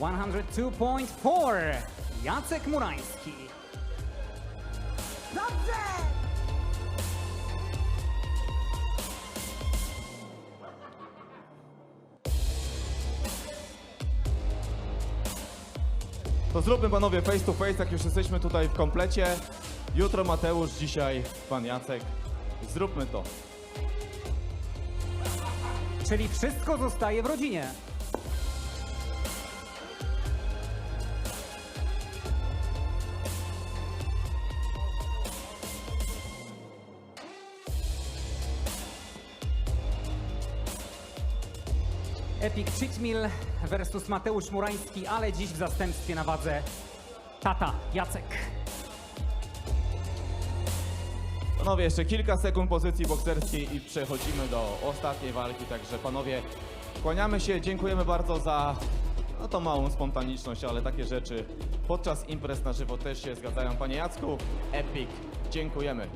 102.4 Jacek Murański. Dobrze! To zróbmy panowie face to face, jak już jesteśmy tutaj w komplecie. Jutro Mateusz, dzisiaj pan Jacek. Zróbmy to. Czyli wszystko zostaje w rodzinie. Epic Cheatmill versus Mateusz Murański, ale dziś w zastępstwie na wadze tata Jacek. Panowie, jeszcze kilka sekund pozycji bokserskiej i przechodzimy do ostatniej walki, także panowie, kłaniamy się, dziękujemy bardzo za no tą małą spontaniczność, ale takie rzeczy podczas imprez na żywo też się zgadzają. Panie Jacku, Epic, dziękujemy.